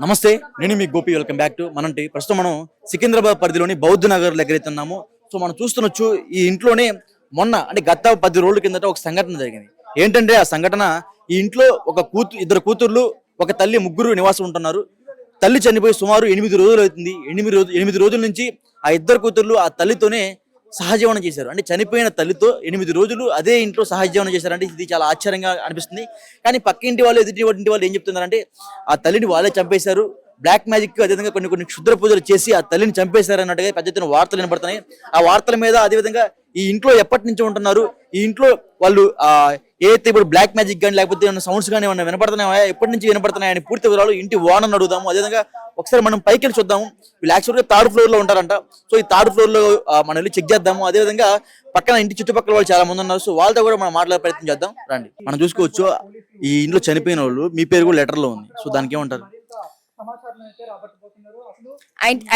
నమస్తే నేను మీ గోపి వెల్కమ్ బ్యాక్ టు మనంటి. ప్రస్తుతం మనం సికింద్రాబాద్ పరిధిలోని బౌద్ధ నగర్ దగ్గర అయితే ఉన్నాము సో మనం చూస్తున్నచ్చు ఈ ఇంట్లోనే మొన్న అంటే గత పది రోజుల కిందట ఒక సంఘటన జరిగింది. ఏంటంటే ఆ సంఘటన ఈ ఇంట్లో ఒక కూతు ఇద్దరు కూతుర్లు ఒక తల్లి ముగ్గురు నివాసం ఉంటున్నారు. తల్లి చనిపోయి సుమారు ఎనిమిది రోజులు అవుతుంది ఎనిమిది రోజు ఎనిమిది రోజుల నుంచి ఆ ఇద్దరు కూతుర్లు ఆ తల్లితోనే సహజీవనం చేశారు. అంటే చనిపోయిన తల్లితో ఎనిమిది రోజులు అదే ఇంట్లో సహజీవనం చేశారంటే ఇది చాలా ఆశ్చర్యంగా అనిపిస్తుంది. కానీ పక్క ఇంటి వాళ్ళు ఎదుటి ఇంటి వాళ్ళు ఏం చెప్తున్నారంటే ఆ తల్లిని వాళ్ళే చంపేశారు. బ్లాక్ మ్యాజిక్ అదేవిధంగా కొన్ని కొన్ని క్షుద్ర పూజలు చేసి ఆ తల్లిని చంపేశారు అన్నట్టుగా పెద్ద ఎత్తున వార్తలు వినపడుతున్నాయి ఆ వార్తల మీద అదేవిధంగా ఈ ఇంట్లో ఎప్పటి నుంచి ఉంటున్నారు. ఈ ఇంట్లో వాళ్ళు ఆ ఏదైతే ఇప్పుడు బ్లాక్ మ్యాజిక్ కానీ లేకపోతే ఏమైనా సౌండ్స్ కానీ ఏమైనా వినపడుతున్నాయా? ఎప్పటి నుంచి వినపడుతున్నాయని పూర్తి వివరాలు ఇంటి ఓనర్ని అడుగుదాము. అదేవిధంగా ఒకసారి మనం పైకి వెళ్ళి చూద్దాము వీళ్ళు యాక్చువల్గా థర్డ్ ఫ్లోర్లో ఉంటారంట. సో ఈ థర్డ్ ఫ్లోర్లో మనం వెళ్ళి చెక్ చేద్దాము. అదేవిధంగా పక్కన ఇంటి చుట్టుపక్కల వాళ్ళు చాలా మంది ఉన్నారు. సో వాళ్ళతో కూడా మనం మాట్లాడే ప్రయత్నం చేద్దాం. రండి. మనం చూసుకోవచ్చు ఈ ఇంట్లో చనిపోయిన వాళ్ళు మీ పేరు కూడా లెటర్లో ఉంది. సో దానికి ఏమంటారు?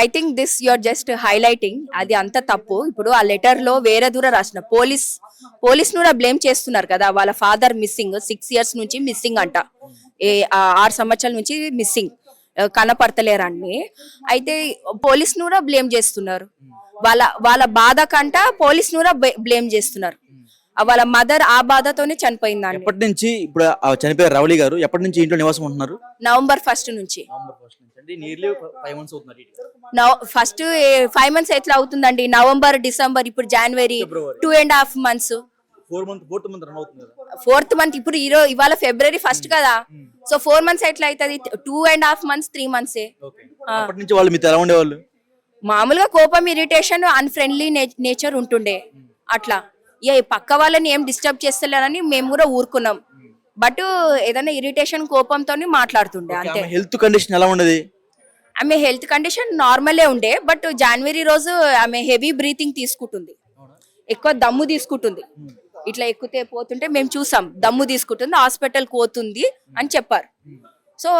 I think this your just highlighting అది అంత తప్పు. ఇప్పుడు ఆ లెటర్లో వేరే దూర రాసిన పోలీస్ పోలీస్ కూడా బ్లేమ్ చేస్తున్నారు కదా. వాళ్ళ ఫాదర్ మిస్సింగ్ సిక్స్ ఇయర్స్ నుంచి మిస్సింగ్ అంట. ఏ ఆరు సంవత్సరాల నుంచి మిస్సింగ్ కనపడతలేరని అయితే పోలీస్ కూడా బ్లేమ్ చేస్తున్నారు. వాళ్ళ వాళ్ళ బాధ కంట పోలీస్ కూడా బ్లేమ్ చేస్తున్నారు. వాళ్ళ మదర్ ఆ బాధతోనే చనిపోయిందండి ఎప్పటి నుంచి ఇప్పుడు చనిపోయారు రవళి గారు ఎప్పటి నుంచి ఇంట్లో నివాసం ఉంటున్నారు? నవంబర్ ఫస్ట్ నుంచి. నవంబర్ ఫస్ట్ ఫైవ్ మంత్స్ ఎట్లా అవుతుందండి? నవంబర్ డిసెంబర్ ఇప్పుడు జనవరి. Two and half months four month fourth month run అవుతుంది కదా? ఫోర్త్ మంత్ ఇప్పుడు ఈరో ఇవాళ ఫిబ్రవరి ఫస్ట్ కదా. సో ఫోర్ మంత్స్ ఎట్లా అవుతుంది two and half months three months okay అప్పటి నుంచి వాళ్ళు మీతో ఎలా ఉండేవాళ్ళు? మామూలుగా కోపం ఇరిటేషన్ అన్ఫ్రెండ్లీ నేచర్ ఉంటుండే. అట్లా. ఏ పక్క వాళ్ళని ఏం డిస్టర్బ్ చేస్తలేరని మేము కూడా ఊరుకున్నాం. బట్ ఏదైనా ఇరిటేషన్ కోపంతో మాట్లాడుతుండే అంతే. హెల్త్ కండిషన్ ఎలా ఉండేది? ఆమె హెల్త్ కండిషన్ నార్మలే ఉండే బట్ జనవరి రోజు ఆమె హెవీ బ్రీతింగ్ తీసుకుంటుంది. ఎక్కువ దమ్ము తీసుకుంటుంది. ఇట్లా ఎక్కుతే పోతుంటే మేము చూసాం. దమ్ము తీసుకుంటుంది హాస్పిటల్ పోతుంది అని చెప్పారు. సో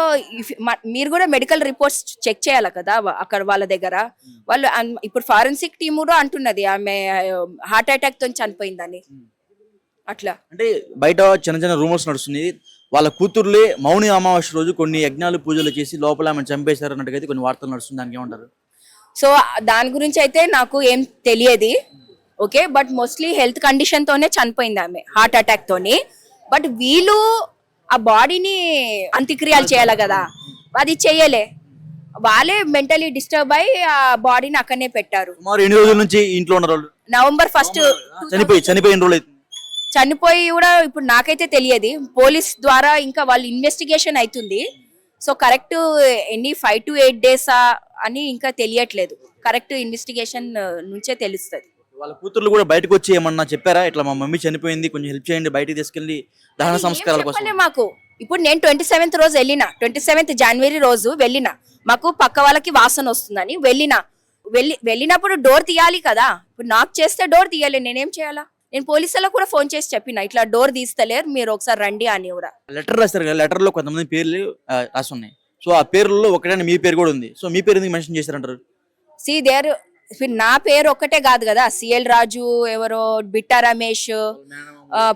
మీరు కూడా మెడికల్ రిపోర్ట్స్ చెక్ చేయాలి కదా అక్కడ వాళ్ళ దగ్గర. వాళ్ళు ఇప్పుడు ఫారెన్సిక్ టీమ్ కూడా అంటున్నది ఆమె హార్ట్ అటాక్తో చనిపోయిందని. అట్లా. అంటే బయట చిన్న చిన్న రూమర్స్ నడుస్తుంది వాళ్ళ కూతుర్లే మౌని అమావాస్య రోజు కొన్ని యజ్ఞాలు పూజలు చేసి లోపల ఆమెను చంపేశారు అన్నట్టుగా కొన్ని వార్తలు నడుస్తుంది దానికి ఏమంటారు? సో దాని గురించి అయితే నాకు ఏం తెలియదు. Okay? But mostly health condition తోనే చనిపోయింది ఆమె హార్ట్ అటాక్ తోని. బట్ వీళ్ళు ఆ బాడీని అంత్యక్రియలు చేయాలి కదా. అది చేయలే. వాళ్ళే మెంటలీ డిస్టర్బ్ అయి ఆ బాడీని అక్కడనే పెట్టారు. సుమారు ఎన్ని రోజుల నుంచి ఇంట్లో ఉన్నారు వాళ్ళు? నవంబర్ ఫస్ట్ చనిపోయి చనిపోయిన రోజులు చనిపోయి కూడా ఇప్పుడు నాకైతే తెలియదు. పోలీస్ ద్వారా ఇంకా వాళ్ళ ఇన్వెస్టిగేషన్ అవుతుంది. సో కరెక్ట్ ఎన్ని ఫైవ్ టు ఎయిట్ డేసా అని ఇంకా తెలియట్లేదు. కరెక్ట్ ఇన్వెస్టిగేషన్ నుంచే తెలుస్తుంది. వాళ్ళ కూతుర్లు కూడా బయటకు వచ్చి ఏమన్నా చెప్పారా? ఇట్లా మా మమ్మీ చనిపోయింది కొంచెం హెల్ప్ చేయండి బయటికి తీసుకెళ్ళి దహన సంస్కారాల కోసం. చెప్పలే మాకు? ఇప్పుడు నేను ట్వంటీ సెవెంత్ రోజు వెళ్ళిన. ట్వంటీ సెవెంత్ జనవరి రోజు వెళ్ళిన. మాకు పక్క వాళ్ళకి వాసన వస్తుందని వెళ్ళిన. వెళ్ళి వెళ్ళినప్పుడు డోర్ తీయాలి కదా. ఇప్పుడు నాకు చేస్తే డోర్ తీయాలి నేనేం చేయాలా? నేను పోలీసులకు కూడా ఫోన్ చేసి చెప్పిన. ఇట్లా డోర్ తీస్తలేరు మీరు ఒకసారి రండి అని కూడా లెటర్ రాస్తారు కదా లెటర్లో కొంతమంది పేర్లు ఆ, రాసి ఉన్నాయి. సో ఆ పేర్లలో ఒకటే మీ పేరు కూడా ఉంది. సో మీ పేరు ఎందుకు మెన్షన్ చేశారంటారు? సి దేర్ నా పేరు ఒక్కటే కాదు కదా సిఎల్ రాజు ఎవరో బిట్టా రమేష్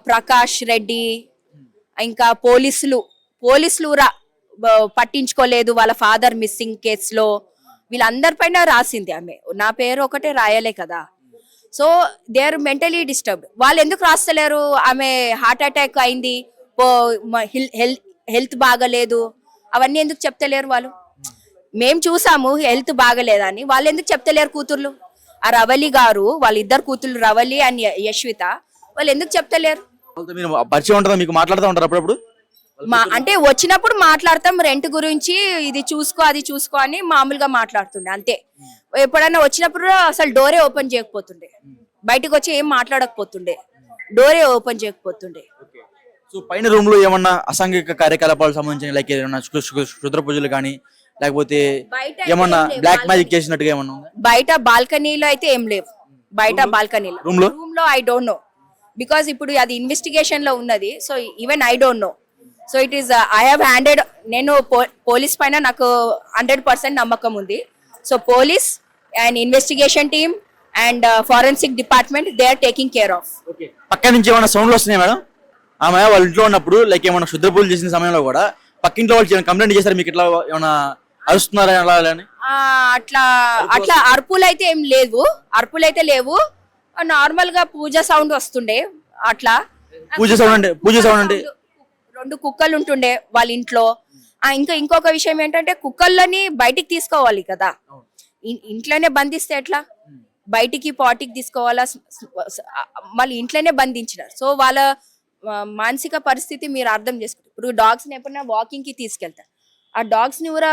ప్రకాష్ రెడ్డి ఇంకా పోలీసులు పోలీసులు రా పట్టించుకోలేదు వాళ్ళ ఫాదర్ మిస్సింగ్ కేసులో వీళ్ళందరిపైన రాసింది ఆమె. నా పేరు ఒకటే రాయలే కదా. So they are mentally disturbed వాళ్ళు ఎందుకు రాస్తలేరు? ఆమె హార్ట్ అటాక్ అయింది. హెల్త్ బాగలేదు. అవన్నీ ఎందుకు చెప్తలేరు వాళ్ళు? మేము చూసాము హెల్త్ బాగలేదని. వాళ్ళు ఎందుకు చెప్తలేరు కూతుర్లు? ఆ రవలి గారు వాళ్ళ ఇద్దరు కూతుర్లు రవలి అండ్ యశ్విత వాళ్ళు ఎందుకు చెప్తలేరు పరిచయం ఉంటుందా? మీకు మాట్లాడుతూ ఉంటారు అప్పుడప్పుడు? మా అంటే వచ్చినప్పుడు మాట్లాడతాం రెంట్ గురించి ఇది చూసుకో అది చూసుకో అని మామూలుగా మాట్లాడుతుండే అంతే. ఎప్పుడైనా వచ్చినప్పుడు అసలు డోరే ఓపెన్ చేయకపోతుండే. బయటకు వచ్చి ఏం మాట్లాడకపోతుండే. డోరే ఓపెన్ చేయకపోతుండే. సో పైన రూమ్లో ఏమన్నా అసాంఘిక కార్యకలాపాలకు సంబంధించిన లైక్ ఏమన్నా క్షుద్ర పూజలు కానీ లేకపోతే ఏమన్నా. బ్లాక్ మ్యాజిక్ చేసినట్టుగా ఏమన్నా బయట బాల్కనీలో అయితే ఏం లేవు. బయట బాల్కనీలో. Room లో? రూమ్లో ఐ డోంట్ నో బికాస్ ఇప్పుడు అది ఇన్వెస్టిగేషన్లో ఉన్నది. So even I don't know so it is I have handed నేను పోలీస్ పైన నాకు హండ్రెడ్ పర్సెంట్ నమ్మకం ఉంది. So police and investigation team and forensic department they are taking care of పక్క నుంచి ఏమైనా సౌండ్లు వస్తున్నాయి మేడం ఆమె వాళ్ళ ఇంట్లో ఉన్నప్పుడు లైక్ ఏమైనా శుద్ర పూజలు చేసిన సమయంలో కూడా పక్కింట్లో వాళ్ళు కంప్లైంట్ చేశారు? మీకు ఇట్లా ఏమైనా అరుస్తున్నారా అలా అలా అని? ఆ, అట్లా అట్లా అరుపులు అయితే ఏం లేవు. అరుపులు అయితే లేవు. నార్మల్గా పూజ సౌండ్ వస్తుండే అట్లా. పూజ సౌండ్ అంటే పూజ సౌండ్ అంటే? రెండు కుక్కలు ఉంటుండే వాళ్ళ ఇంట్లో. ఇంకా ఇంకొక విషయం ఏంటంటే కుక్కల్ని బయటికి తీసుకోవాలి కదా. ఇంట్లోనే బంధిస్తే ఎట్లా? బయటికి పాటికి తీసుకోవాలా? మళ్ళీ ఇంట్లోనే బంధించినారు. సో వాళ్ళ మానసిక పరిస్థితి మీరు అర్థం చేసుకుంటారు ఇప్పుడు డాగ్స్ని ఎప్పుడైనా వాకింగ్కి తీసుకెళ్తారు. ఆ డాగ్స్ని కూడా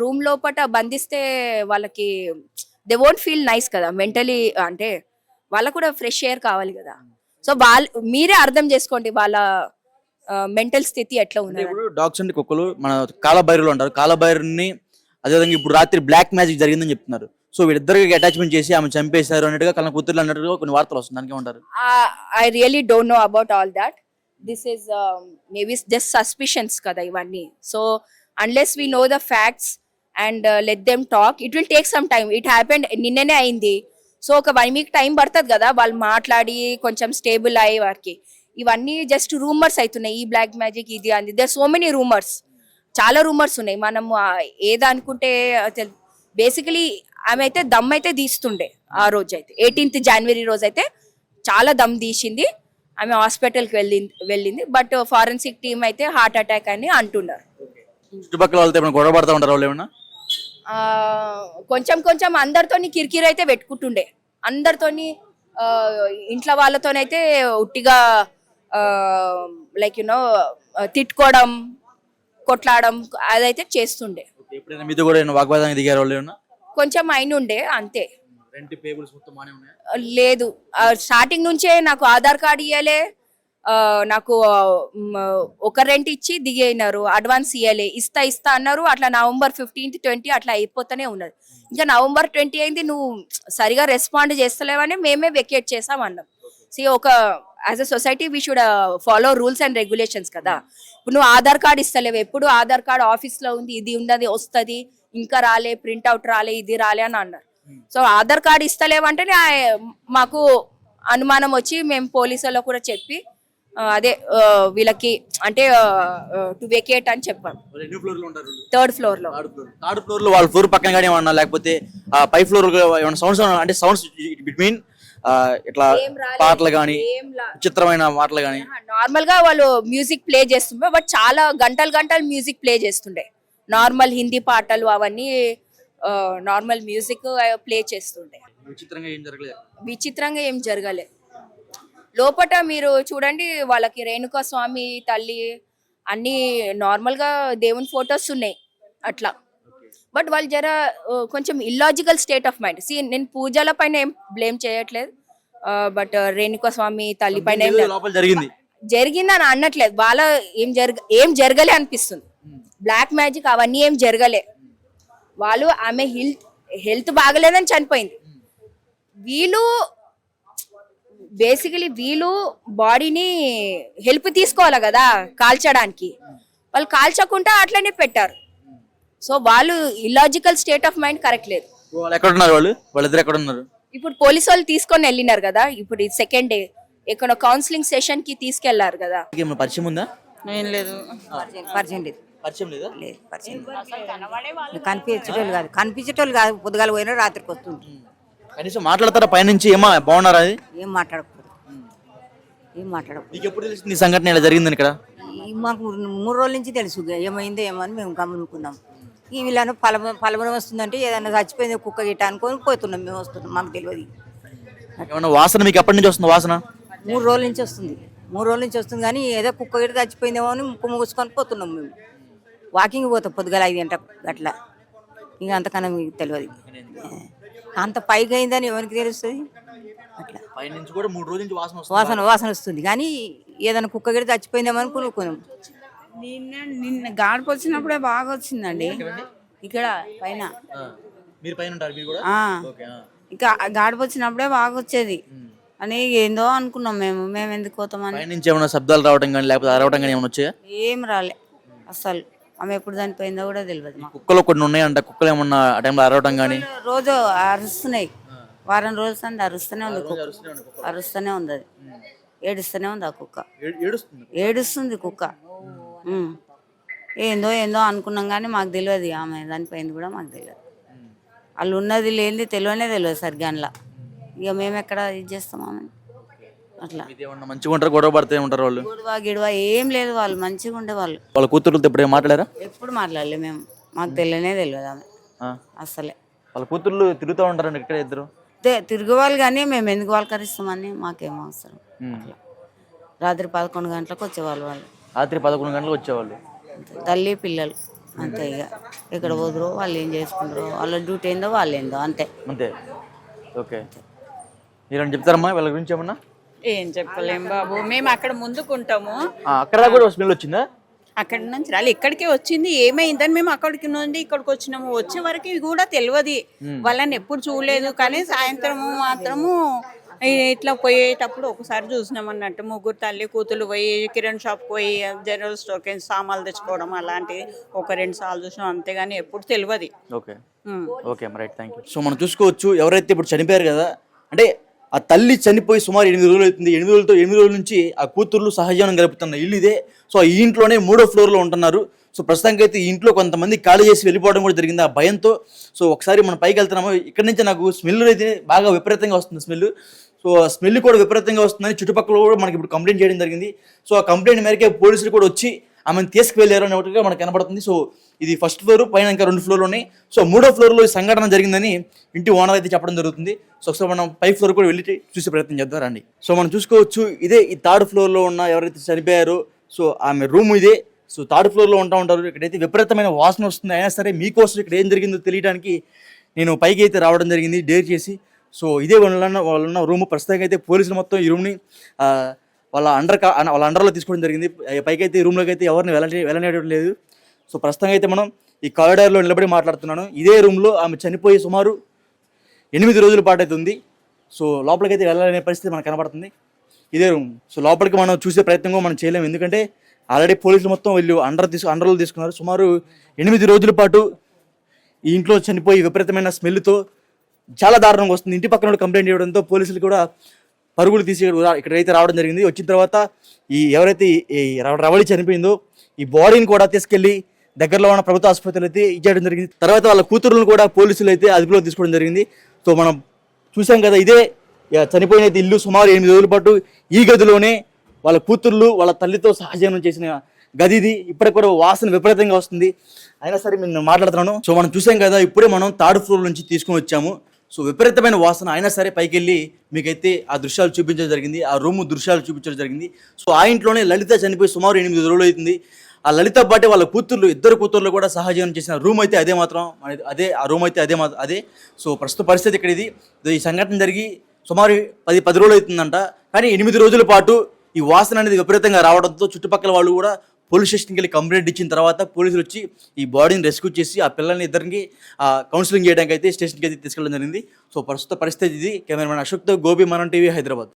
రూమ్ లోపల బంధిస్తే వాళ్ళకి దే వోంట్ ఫీల్ నైస్ కదా మెంటలీ అంటే వాళ్ళకు కూడా ఫ్రెష్ ఎయిర్ కావాలి కదా. సో వాళ్ళ మీరే అర్థం చేసుకోండి వాళ్ళ మెంటల్ స్థితి ఎట్లా ఉన్నది ఇప్పుడు డాగ్స్ అంటే కుక్కలు మన కాలబైరులు అంటారు కాలబైరుని అదేవిధంగా ఇప్పుడు రాత్రి బ్లాక్ మ్యాజిక్ జరిగిందని చెప్తున్నారు. సో వీళ్ళిద్దరికి అటాచ్మెంట్ చేసి ఆమె చంపేశారు అన్నట్టుగా కళ్ళ కూతుర్లు అన్నట్టుగా కొన్ని వార్తలు వస్తుంది దానికి ఉంటారు I really don't know about all that this is maybe just suspicions కదా ఇవన్నీ. So unless we know the facts and let them talk it will take some time it happened నిన్ననే అయింది. సో ఒక వన్ వీక్ టైం పడుతుంది కదా వాళ్ళు మాట్లాడి కొంచెం స్టేబుల్ అయ్యే వారికి. ఇవన్నీ జస్ట్ రూమర్స్ అవుతున్నాయి ఈ బ్లాక్ మ్యాజిక్ ఇది అంది. దర్ సో మెనీ రూమర్స్ చాలా రూమర్స్ ఉన్నాయి. మనం ఏదనుకుంటే బేసికలీ ఆమె అయితే దమ్ అయితే తీస్తుండే ఆ రోజు అయితే ఎయిటీన్త్ జనవరి రోజు అయితే చాలా దమ్ తీసింది. ఆమె హాస్పిటల్కి వెళ్ళింది వెళ్ళింది. బట్ ఫారెన్సిక్ టీమ్ అయితే హార్ట్ అటాక్ అని అంటున్నారు. చుట్టుపక్కల వాళ్ళతో ఏమైనా గొడవ పడతా ఉంటారు వాళ్ళు ఆ, కొంచెం కొంచెం అందరితోని కిరికిరి అయితే పెట్టుకుంటుండే. అందరితోని ఆ, ఇంట్లో వాళ్ళతోనైతే ఉట్టిగా లైక్ యునో తిట్టుకోవడం కొట్లాడడం అదైతే చేస్తుండే. ఎప్పుడైనా మీతో కూడా ఏమైనా వాగ్వాదానికి దిగారు వాళ్ళు ఏమన్నా? కొంచెం అయినుండే అంతే. రెంట్ పేబుల్స్ మొత్తం బాగానే ఉన్నాయా? లేదు స్టార్టింగ్ నుంచే నాకు ఆధార్ కార్డ్ ఇవ్వలే నాకు ఒక రెంట్ ఇచ్చి దిగేయినారు అడ్వాన్స్ ఇవ్వలే ఇస్తా ఇస్తా అన్నారు. అట్లా నవంబర్ ఫిఫ్టీన్త్ ట్వంటీ అట్లా అయిపోతూనే ఉన్నది. ఇంకా నవంబర్ ట్వంటీ అయింది నువ్వు సరిగా రెస్పాండ్ చేస్తలేవని మేమే వెకేట్ చేసాం అన్నాం. సి ఒక as a society we should follow rules and regulations కదా. ఇప్పుడు నువ్వు ఆధార్ కార్డ్ ఇస్తలేవు. ఎప్పుడు ఆధార్ కార్డ్ ఆఫీస్లో ఉంది ఇది ఉన్నది వస్తుంది ఇంకా రాలే ప్రింట్అవుట్ రాలే ఇది రాలే అని అన్నారు. సో ఆధార్ కార్డ్ ఇస్తలేవంటే మాకు అనుమానం వచ్చి మేము పోలీసులో కూడా చెప్పి అదే వీళ్ళకి అంటే టు వెకేట్ అని చెప్పాం వాళ్ళు ఎన్ని ఫ్లోర్లు ఉంటారు థర్డ్ ఫ్లోర్లో. Third floor. లో వాళ్ళ ఫ్లోర్ పక్కన కానీ ఏమన్నా లేకపోతే పై ఫ్లోర్ ఏమైనా సౌండ్స్ అంటే సౌండ్స్ బిట్వీన్ ఇట్లా. పాటలు కానీ విచిత్రమైన మాటలు కానీ నార్మల్గా వాళ్ళు మ్యూజిక్ ప్లే చేస్తుండే బట్ చాలా గంటలు గంటలు మ్యూజిక్ ప్లే చేస్తుండే. నార్మల్ హిందీ పాటలు అవన్నీ నార్మల్ మ్యూజిక్ ప్లే చేస్తుండే. విచిత్రంగా ఏం జరగలేదు. విచిత్రంగా ఏం జరగలే. లోపట మీరు చూడండి వాళ్ళకి రేణుకా స్వామి తల్లి అన్ని నార్మల్గా దేవుని ఫొటోస్ ఉన్నాయి. అట్లా. బట్ వాళ్ళు జర కొంచెం illogical state of mind see నేను పూజల పైన ఏం బ్లేమ్ చేయట్లేదు. బట్ రేణుకా స్వామి తల్లి పైన లోపల జరిగింది. జరిగిందని అనట్లేదు. వాళ్ళ ఏం జరగ ఏం జరగలే అనిపిస్తుంది. బ్లాక్ మ్యాజిక్ అవన్నీ ఏం జరగలే. వాళ్ళు ఆమె హెల్త్ హెల్త్ బాగలేదని చనిపోయింది. వీళ్ళు బేసికలీ వీళ్ళు బాడీని హెల్ప్ తీసుకోవాలి కదా కాల్చడానికి. వాళ్ళు కాల్చకుండా అట్లనే పెట్టారు. సో వాళ్ళు illogical state of mind correct లేదు. వాళ్ళు ఎక్కడ ఉన్నారు వాళ్ళు? వాళ్ళిద్దరు ఎక్కడ ఉన్నారు ఇప్పుడు పోలీసు వాళ్ళు తీసుకొని వెళ్ళినారు కదా ఇప్పుడు ఇది సెకండ్ డే ఇక్కడ కౌన్సిలింగ్ సెషన్కి తీసుకెళ్ళారు కదా. పరిచయం ఉందా? ఏం లేదు. పరిచయం లేదు. పరిచయం లేదా? లేదు పరిచయం లేదు. కనిపించేటోళ్ళు కాదు కనిపించేటోళ్ళు కాదు పొద్దుగాల పోయినా రాత్రికి వస్తుంది కనీసం మాట్లాడతారా? పైనుంచి ఏమా బాగున్నారా అది? ఏం మాట్లాడకూడదు. ఏం మాట్లాడకూడదు. నీకు ఎప్పుడు తెలిసింది ఈ సంఘటన ఇలా జరిగిందని ఇక్కడ? ఈ మాకు మూడు రోజుల నుంచి తెలుసు. ఏమైందో ఏమో అని మేము గమనుకున్నాం ఈ వీళ్ళను పలమ పలమరం వస్తుందంటే ఏదైనా చచ్చిపోయింది కుక్క గిట్ట అనుకొని పోతున్నాం. మేము వస్తున్నాం. మాకు తెలియదు. ఏమన్నా వాసన మీకు ఎప్పటి నుంచి వస్తుంది వాసన? మూడు రోజుల నుంచి వస్తుంది. మూడు రోజుల నుంచి వస్తుంది కానీ ఏదో కుక్క గిట్ట చచ్చిపోయిందేమో అని ముక్కు ముగుసుకొని పోతున్నాం మేము. వాకింగ్ పోతాం పొద్దుగాల ఐదు గంటలకు అట్లా. ఇక అంతకన్నా మీకు తెలియదు. అంత పైకి అయిందని ఎవరికి తెలుస్తుంది? అట్లా. పైనుంచి కూడా మూడు రోజుల నుంచి వాసన వస్తుంది. వాసన వాసన వస్తుంది. కానీ ఏదైనా కుక్క గిట్ట చచ్చిపోయిందేమో అని కొనుక్కున్నాం. నిన్న నిన్న గాడిప వచ్చినప్పుడే బాగా వచ్చిందండి. ఇక్కడ పైన. మీరు పైన ఉంటారు మీరు కూడా? ఆ. ఓకే ఆ. ఇంకా గాడిప వచ్చినప్పుడే బాగా వచ్చేది. అని ఏందో అనుకున్నాం మేము. మేము ఎందుకు పోతామని పైనుంచి ఏమైనా శబ్దాలు రావడం కానీ లేకపోతే అరవడం కానీ ఏమైనా వచ్చాయా? ఏం రాలే. అసలు. ఆమె ఎప్పుడు చనిపోయిందో కూడా తెలియదు మాకు. కుక్కలు కొన్ని ఉన్నాయంట కుక్కలు ఏమన్నా ఆ టైంలో అరవడం కానీ రోజు అరుస్తున్నాయి. వారం రోజుల సంది అరుస్తూనే ఉంది కుక్క. అరుస్తూనే ఉంది అది. ఏడుస్తూనే ఉంది ఆ కుక్క. ఏడుస్తుంది కుక్క? ఉమ్. ఏందో ఏందో అనుకున్నాం కానీ మాకు తెలియదు ఆమె చనిపోయింది కూడా మాకు తెలియదు వాళ్ళు ఉన్నది లేనిది తెలియనే తెలియదు సరిగ్గా అందులో. ఇక మేము ఎక్కడ ఇది చేస్తాం ఆమె అట్లా. ఏమన్నా మంచిగా ఉంటారు? గొడవ పడుతూ ఉంటారు వాళ్ళు? గొడవ గిడవ ఏం లేదు వాళ్ళు మంచిగా ఉండేవాళ్ళు. వాళ్ళ కూతురులతో ఇప్పుడు ఏం మాట్లాడారా? ఎప్పుడు మాట్లాడలే మేము. మాకు తెలియనే తెలియదు ఆమె. ఆ. అసలే వాళ్ళ కూతుర్లు తిరుగుతూ ఉంటారండి ఇక్కడ ఇద్దరు? తే- తిరిగే వాళ్ళు కానీ మేము ఎందుకు వాళ్ళకరిస్తామని మాకేం అవసరం. ఉమ్. రాత్రి పదకొండు గంటలకు వచ్చేవాళ్ళు వాళ్ళు. రాత్రి పదకొండు గంటలకు వచ్చేవాళ్ళు? అంతే. తల్లి పిల్లలు. అంతే ఇక. ఎక్కడ పోదురో వాళ్ళు ఏం చేసుకుంటారో వాళ్ళ డ్యూటీ ఏందో వాళ్ళు ఏందో అంతే. అంతే. ఓకే. మీరేమన్నా చెప్తారమ్మా? వాళ్ళ గురించి ఏమన్నా? ఏం చెప్పలేం బాబు. మేము అక్కడ ముందుకుంటాము. అక్కడ కూడా స్మెల్ వచ్చిందా? అక్కడి నుంచి రాలి. ఇక్కడికే వచ్చింది. ఏమైందని మేము అక్కడికి నుండి ఇక్కడికి వచ్చినాము. వచ్చే వరకు కూడా తెలియదు. వాళ్ళని ఎప్పుడు చూడలేదు. కానీ సాయంత్రము మాత్రము ఇట్లా పోయేటప్పుడు ఒకసారి చూసినాం అన్నట్టు. ముగ్గురు తల్లి కూతురు పోయి కిరణ్ షాప్ పోయి జనరల్ స్టోర్కి సామాన్లు తెచ్చుకోవడం అలాంటివి ఒక రెండు సార్లు చూసినాం. అంతేగాని ఎప్పుడు తెలియదు. Okay. Okay right thank you so మనం చూసుకోవచ్చు. ఎవరైతే ఇప్పుడు చనిపోయారు కదా అంటే ఆ తల్లి చనిపోయి సుమారు ఎనిమిది రోజులు అవుతుంది. ఎనిమిది రోజులతో ఎనిమిది రోజుల నుంచి ఆ కూతుర్లు సహజీవనం గడుపుతున్న ఇల్లు ఇదే. సో ఈ ఇంట్లోనే మూడో ఫ్లోర్లో ఉంటున్నారు. సో ప్రస్తుతానికి అయితే ఈ ఇంట్లో కొంతమంది ఖాళీ చేసి వెళ్ళిపోవడం కూడా జరిగింది ఆ భయంతో. సో ఒకసారి మనం పైకి వెళ్తున్నాము. ఇక్కడ నుంచి నాకు స్మెల్ అయితే బాగా విపరీతంగా వస్తుంది స్మెల్. సో ఆ స్మెల్ కూడా విపరీతంగా వస్తుందని చుట్టుపక్కల కూడా మనకి ఇప్పుడు కంప్లైంట్ చేయడం జరిగింది. సో ఆ కంప్లైంట్ మేరకే పోలీసులు కూడా వచ్చి ఆమెను తీసుకువెళ్ళారు అన్నట్టుగా మనకు కనబడుతుంది. సో ఇది ఫస్ట్ ఫ్లోర్ పైన ఇంకా రెండు ఫ్లోర్లు ఉన్నాయి. సో మూడో ఫ్లోర్లో ఈ సంఘటన జరిగిందని ఇంటి ఓనర్ అయితే చెప్పడం జరుగుతుంది. సో ఒకసారి మనం పై ఫ్లోర్ కూడా వెళ్ళి చూసే ప్రయత్నం చేద్దాం రండి. సో మనం చూసుకోవచ్చు ఇదే ఈ థర్డ్ ఫ్లోర్లో ఉన్న ఎవరైతే చనిపోయారో సో ఆమె రూమ్ ఇదే. సో థర్డ్ ఫ్లోర్లో ఉంటా ఉంటారు. ఇక్కడైతే విపరీతమైన వాసన వస్తుంది. అయినా సరే మీకోసం ఇక్కడ ఏం జరిగిందో తెలియడానికి నేను పైకి అయితే రావడం జరిగింది డేర్ చేసి. సో ఇదే వాళ్ళ వాళ్ళ రూమ్. ప్రస్తుతానికి అయితే పోలీసులు మొత్తం ఈ రూమ్ని వాళ్ళ అండర్ వాళ్ళ అండర్లో తీసుకోవడం జరిగింది. పైకైతే రూమ్లోకి అయితే ఎవరిని వెళ్ళని వెళ్ళనేయడం లేదు. సో ప్రస్తుతంగా అయితే మనం ఈ కారిడార్లో నిలబడి మాట్లాడుతున్నాను. ఇదే రూమ్లో ఆమె చనిపోయి సుమారు ఎనిమిది రోజుల పాటు అయితే ఉంది. సో లోపలికైతే వెళ్ళాలనే పరిస్థితి మనకు కనబడుతుంది. ఇదే రూమ్ సో లోపలికి మనం చూసే ప్రయత్నం కూడా మనం చేయలేము. ఎందుకంటే ఆల్రెడీ పోలీసులు మొత్తం వీళ్ళు అండర్ తీసు అండర్లో తీసుకున్నారు. సుమారు ఎనిమిది రోజుల పాటు ఈ ఇంట్లో చనిపోయి విపరీతమైన స్మెల్తో చాలా దారుణంగా వస్తుంది. ఇంటి పక్కన కంప్లైంట్ ఇవ్వడంతో పోలీసులు కూడా పరుగులు తీసి ఇక్కడైతే రావడం జరిగింది. వచ్చిన తర్వాత ఈ ఎవరైతే ఈ- రవళి చనిపోయిందో ఈ బాడీని కూడా తీసుకెళ్ళి దగ్గరలో ఉన్న ప్రభుత్వ ఆసుపత్రులు అయితే ఇచ్చేయడం జరిగింది. తర్వాత వాళ్ళ కూతురులను కూడా పోలీసులు అయితే అదుపులో తీసుకోవడం జరిగింది. సో మనం చూసాం కదా ఇదే చనిపోయిన అయితే ఇల్లు సుమారు ఎనిమిది రోజుల పాటు ఈ గదిలోనే వాళ్ళ కూతుర్లు వాళ్ళ తల్లితో సహజీవనం చేసిన గది ఇది. ఇప్పటికి కూడా వాసన విపరీతంగా వస్తుంది. అయినా సరే నేను మాట్లాడుతున్నాను. సో మనం చూసాం కదా ఇప్పుడే మనం థర్డ్ ఫ్లోర్ నుంచి తీసుకొని వచ్చాము. సో విపరీతమైన వాసన అయినా సరే పైకి వెళ్ళి మీకైతే ఆ దృశ్యాలు చూపించడం జరిగింది ఆ రూమ్ దృశ్యాలు చూపించడం జరిగింది. సో ఆ ఇంట్లోనే లలిత చనిపోయి సుమారు ఎనిమిది రోజులు అవుతుంది. ఆ లలిత పాటే వాళ్ళ కూతుర్లు ఇద్దరు కూతుర్లు కూడా సహజీవనం చేసిన రూమ్ అయితే అదే మాత్రం అదే ఆ రూమ్ అయితే అదే మాత్రం అదే. సో ప్రస్తుత పరిస్థితి ఇక్కడ ఇది. ఈ సంఘటన జరిగి సుమారు పది పది రోజులు అవుతుందంట. కానీ ఎనిమిది రోజుల పాటు ఈ వాసన అనేది విపరీతంగా రావడంతో చుట్టుపక్కల వాళ్ళు కూడా పోలీస్ స్టేషన్కి వెళ్ళి కంప్లైంట్ ఇచ్చిన తర్వాత పోలీసులు వచ్చి ఈ బాడీని రెస్క్యూ చేసి ఆ పిల్లల్ని ఇద్దరికి కౌన్సిలింగ్ చేయడానికి అయితే స్టేషన్కి అయితే తీసుకెళ్ళడం జరిగింది. సో ప్రస్తుత పరిస్థితి ఇది. కెమెరామెన్ అశోక్తో గోపి మనం టీవీ హైదరాబాద్.